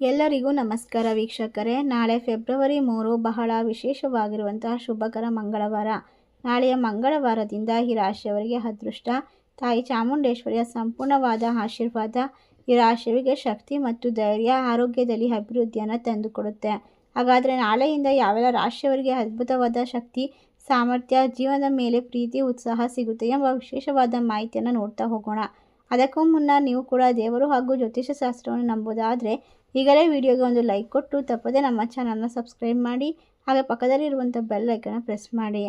ಎಲ್ಲರಿಗೂ ನಮಸ್ಕಾರ ವೀಕ್ಷಕರೇ. ನಾಳೆ ಫೆಬ್ರವರಿ ಮೂರು ಬಹಳ ವಿಶೇಷವಾಗಿರುವಂತಹ ಶುಭಕರ ಮಂಗಳವಾರ. ನಾಳೆಯ ಮಂಗಳವಾರದಿಂದ ಈ ರಾಶಿಯವರಿಗೆ ಅದೃಷ್ಟ. ತಾಯಿ ಚಾಮುಂಡೇಶ್ವರಿಯ ಸಂಪೂರ್ಣವಾದ ಆಶೀರ್ವಾದ. ಈ ರಾಶಿಯವರಿಗೆ ಶಕ್ತಿ ಮತ್ತು ಧೈರ್ಯ ಆರೋಗ್ಯದಲ್ಲಿ ಅಭಿವೃದ್ಧಿಯನ್ನು ತಂದುಕೊಡುತ್ತೆ. ಹಾಗಾದರೆ ನಾಳೆಯಿಂದ ಯಾವೆಲ್ಲ ರಾಶಿಯವರಿಗೆ ಅದ್ಭುತವಾದ ಶಕ್ತಿ, ಸಾಮರ್ಥ್ಯ, ಜೀವನದ ಮೇಲೆ ಪ್ರೀತಿ, ಉತ್ಸಾಹ ಸಿಗುತ್ತೆ ಎಂಬ ವಿಶೇಷವಾದ ಮಾಹಿತಿಯನ್ನು ನೋಡ್ತಾ ಹೋಗೋಣ. ಅದಕ್ಕೂ ಮುನ್ನ ನೀವು ಕೂಡ ದೇವರು ಹಾಗೂ ಜ್ಯೋತಿಷ್ಯ ಶಾಸ್ತ್ರವನ್ನು ನಂಬುವುದಾದರೆ ಈಗಲೇ ವಿಡಿಯೋಗೆ ಒಂದು ಲೈಕ್ ಕೊಟ್ಟು ತಪ್ಪದೆ ನಮ್ಮ ಚಾನಲ್ನ ಸಬ್ಸ್ಕ್ರೈಬ್ ಮಾಡಿ ಹಾಗೆ ಪಕ್ಕದಲ್ಲಿರುವಂಥ ಬೆಲ್ ಪ್ರೆಸ್ ಮಾಡಿ.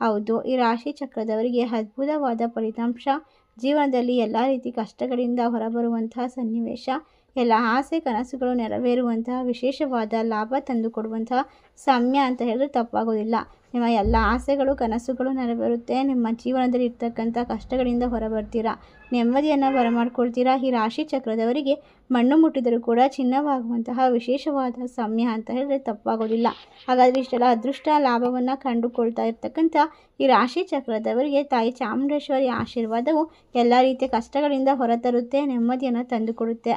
ಹೌದು, ಈ ರಾಶಿ ಚಕ್ರದವರಿಗೆ ಅದ್ಭುತವಾದ ಫಲಿತಾಂಶ. ಜೀವನದಲ್ಲಿ ಎಲ್ಲ ರೀತಿ ಕಷ್ಟಗಳಿಂದ ಹೊರಬರುವಂತಹ ಸನ್ನಿವೇಶ. ಎಲ್ಲ ಆಸೆ ಕನಸುಗಳು ನೆರವೇರುವಂತಹ, ವಿಶೇಷವಾದ ಲಾಭ ತಂದುಕೊಡುವಂತಹ ಸಮಯ ಅಂತ ಹೇಳಿದ್ರೆ ತಪ್ಪಾಗೋದಿಲ್ಲ. ನಿಮ್ಮ ಎಲ್ಲ ಆಸೆಗಳು, ಕನಸುಗಳು ನೆರವೇರುತ್ತೆ. ನಿಮ್ಮ ಜೀವನದಲ್ಲಿ ಇರ್ತಕ್ಕಂಥ ಕಷ್ಟಗಳಿಂದ ಹೊರಬರ್ತೀರಾ? ನೆಮ್ಮದಿಯನ್ನು ಬರಮಾಡ್ಕೊಳ್ತೀರಾ? ಈ ರಾಶಿ ಚಕ್ರದವರಿಗೆ ಮಣ್ಣು ಮುಟ್ಟಿದರೂ ಕೂಡ ಚಿನ್ನವಾಗುವಂತಹ ವಿಶೇಷವಾದ ಸಮಯ ಅಂತ ಹೇಳಿದ್ರೆ ತಪ್ಪಾಗೋದಿಲ್ಲ. ಹಾಗಾದರೆ ಇಷ್ಟೆಲ್ಲ ಅದೃಷ್ಟ ಲಾಭವನ್ನು ಕಂಡುಕೊಳ್ತಾ ಇರ್ತಕ್ಕಂಥ ಈ ರಾಶಿ ಚಕ್ರದವರಿಗೆ ತಾಯಿ ಚಾಮುಂಡೇಶ್ವರಿ ಆಶೀರ್ವಾದವು ಎಲ್ಲ ರೀತಿಯ ಕಷ್ಟಗಳಿಂದ ಹೊರತರುತ್ತೆ, ನೆಮ್ಮದಿಯನ್ನು ತಂದುಕೊಡುತ್ತೆ.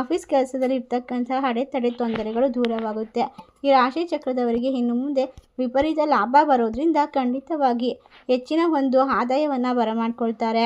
ಆಫೀಸ್ ಕೆಲಸದಲ್ಲಿ ಇರ್ತಕ್ಕಂಥ ಅಡೆತಡೆ ತೊಂದರೆಗಳು ದೂರವಾಗುತ್ತೆ. ಈ ರಾಶಿ ಚಕ್ರದವರಿಗೆ ಇನ್ನು ಮುಂದೆ ವಿಪರೀತ ಲಾಭ ಬರೋದ್ರಿಂದ ಖಂಡಿತವಾಗಿ ಹೆಚ್ಚಿನ ಒಂದು ಆದಾಯವನ್ನು ಬರಮಾಡ್ಕೊಳ್ತಾರೆ.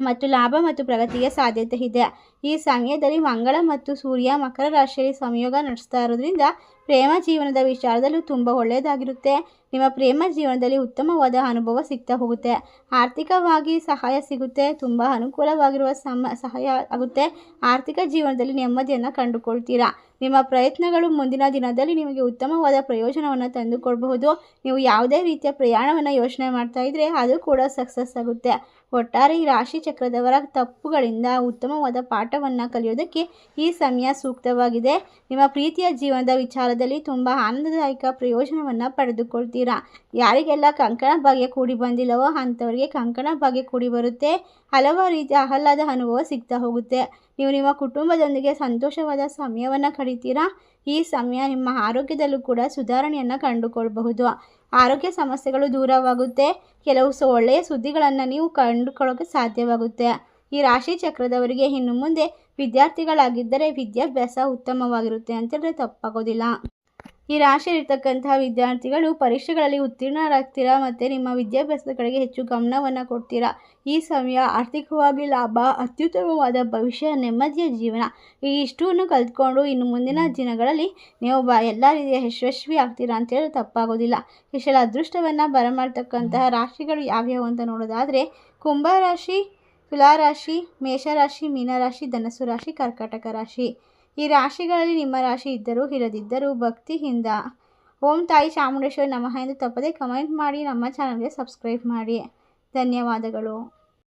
ಮತ್ತು ಲಾಭ ಮತ್ತು ಪ್ರಗತಿಗೆ ಸಾಧ್ಯತೆ ಇದೆ. ಈ ಸಮಯದಲ್ಲಿ ಮಂಗಳ ಮತ್ತು ಸೂರ್ಯ ಮಕರ ರಾಶಿಯಲ್ಲಿ ಸಂಯೋಗ ನಡೆಸ್ತಾ ಇರೋದ್ರಿಂದ ಪ್ರೇಮ ಜೀವನದ ವಿಚಾರದಲ್ಲೂ ತುಂಬ ಒಳ್ಳೆಯದಾಗಿರುತ್ತೆ. ನಿಮ್ಮ ಪ್ರೇಮ ಜೀವನದಲ್ಲಿ ಉತ್ತಮವಾದ ಅನುಭವ ಸಿಗ್ತಾ ಹೋಗುತ್ತೆ. ಆರ್ಥಿಕವಾಗಿ ಸಹಾಯ ಸಿಗುತ್ತೆ. ತುಂಬ ಅನುಕೂಲವಾಗಿರುವ ಸಮ, ಸಹಾಯ ಆಗುತ್ತೆ. ಆರ್ಥಿಕ ಜೀವನದಲ್ಲಿ ನೆಮ್ಮದಿಯನ್ನು ಕಂಡುಕೊಳ್ತೀರಾ? ನಿಮ್ಮ ಪ್ರಯತ್ನಗಳು ಮುಂದಿನ ದಿನದಲ್ಲಿ ನಿಮಗೆ ಉತ್ತಮವಾದ ಪ್ರಯೋಜನವನ್ನು ತಂದುಕೊಡಬಹುದು. ನೀವು ಯಾವುದೇ ರೀತಿಯ ಪ್ರಯಾಣವನ್ನು ಯೋಚನೆ ಮಾಡ್ತಾ ಇದ್ದರೆ ಅದು ಕೂಡ ಸಕ್ಸಸ್ ಆಗುತ್ತೆ. ಒಟ್ಟಾರೆ ಈ ರಾಶಿ ಚಕ್ರದವರ ತಪ್ಪುಗಳಿಂದ ಉತ್ತಮವಾದ ಪಾಠವನ್ನು ಕಲಿಯೋದಕ್ಕೆ ಈ ಸಮಯ ಸೂಕ್ತವಾಗಿದೆ. ನಿಮ್ಮ ಪ್ರೀತಿಯ ಜೀವನದ ವಿಚಾರದಲ್ಲಿ ತುಂಬ ಆನಂದದಾಯಕ ಪ್ರಯೋಜನವನ್ನು ಪಡೆದುಕೊಳ್ತೀರಾ? ಯಾರಿಗೆಲ್ಲ ಕಂಕಣ ಭಾಗ್ಯ ಕೂಡಿ ಬಂದಿಲ್ಲವೋ ಅಂಥವರಿಗೆ ಕಂಕಣ ಭಾಗ್ಯ ಕೂಡಿ ಬರುತ್ತೆ. ಹಲವಾರು ರೀತಿಯ ಆಹ್ಲಾದ ಅನುಭವ ಸಿಗ್ತಾ ಹೋಗುತ್ತೆ. ನೀವು ನಿಮ್ಮ ಕುಟುಂಬದೊಂದಿಗೆ ಸಂತೋಷವಾದ ಸಮಯವನ್ನು ಕಳೀತೀರಾ? ಈ ಸಮಯ ನಿಮ್ಮ ಆರೋಗ್ಯದಲ್ಲೂ ಕೂಡ ಸುಧಾರಣೆಯನ್ನು ಕಂಡುಕೊಳ್ಬಹುದು. ಆರೋಗ್ಯ ಸಮಸ್ಯೆಗಳು ದೂರವಾಗುತ್ತೆ. ಕೆಲವು ಸ ಒಳ್ಳೆಯ ಸುದ್ದಿಗಳನ್ನು ನೀವು ಕಂಡುಕೊಳ್ಳೋಕೆ ಸಾಧ್ಯವಾಗುತ್ತೆ. ಈ ರಾಶಿ ಚಕ್ರದವರಿಗೆ ಇನ್ನು ಮುಂದೆ ವಿದ್ಯಾರ್ಥಿಗಳಾಗಿದ್ದರೆ ವಿದ್ಯಾಭ್ಯಾಸ ಉತ್ತಮವಾಗಿರುತ್ತೆ ಅಂತೇಳಿದ್ರೆ ತಪ್ಪಾಗೋದಿಲ್ಲ. ಈ ರಾಶಿಯಲ್ಲಿರ್ತಕ್ಕಂತಹ ವಿದ್ಯಾರ್ಥಿಗಳು ಪರೀಕ್ಷೆಗಳಲ್ಲಿ ಉತ್ತೀರ್ಣರಾಗ್ತೀರಾ ಮತ್ತು ನಿಮ್ಮ ವಿದ್ಯಾಭ್ಯಾಸದ ಕಡೆಗೆ ಹೆಚ್ಚು ಗಮನವನ್ನು ಕೊಡ್ತೀರಾ? ಈ ಸಮಯ ಆರ್ಥಿಕವಾಗಿ ಲಾಭ, ಅತ್ಯುತ್ತಮವಾದ ಭವಿಷ್ಯ, ನೆಮ್ಮದಿಯ ಜೀವನ ಈ ಇಷ್ಟನ್ನು ಕಲ್ತ್ಕೊಂಡು ಇನ್ನು ಮುಂದಿನ ದಿನಗಳಲ್ಲಿ ನೀವು ಬ ಎಲ್ಲ ರೀತಿಯ ಯಶಸ್ವಿ ಆಗ್ತೀರಾ ಅಂತೇಳಿ ತಪ್ಪಾಗೋದಿಲ್ಲ. ಇಷ್ಟೆಲ್ಲ ಅದೃಷ್ಟವನ್ನು ಬರಮಾಡ್ತಕ್ಕಂತಹ ರಾಶಿಗಳು ಯಾವ್ಯಾವು ಅಂತ ನೋಡೋದಾದರೆ ಕುಂಭರಾಶಿ ತುಲಾರಾಶಿ ಮೇಷರಾಶಿ ಮೀನರಾಶಿ ಧನಸ್ಸು ರಾಶಿ, ಕರ್ಕಾಟಕ ರಾಶಿ. ಈ ರಾಶಿಗಳಲ್ಲಿ ನಿಮ್ಮ ರಾಶಿ ಇದ್ದರೂ ಇರದಿದ್ದರೂ ಭಕ್ತಿಯಿಂದ ಓಂ ತಾಯಿ ಚಾಮುಂಡೇಶ್ವರಿ ನಮಃ ಎಂದು ತಪ್ಪದೆ ಕಮೆಂಟ್ ಮಾಡಿ, ನಮ್ಮ ಚಾನಲ್ಗೆ ಸಬ್ಸ್ಕ್ರೈಬ್ ಮಾಡಿ. ಧನ್ಯವಾದಗಳು.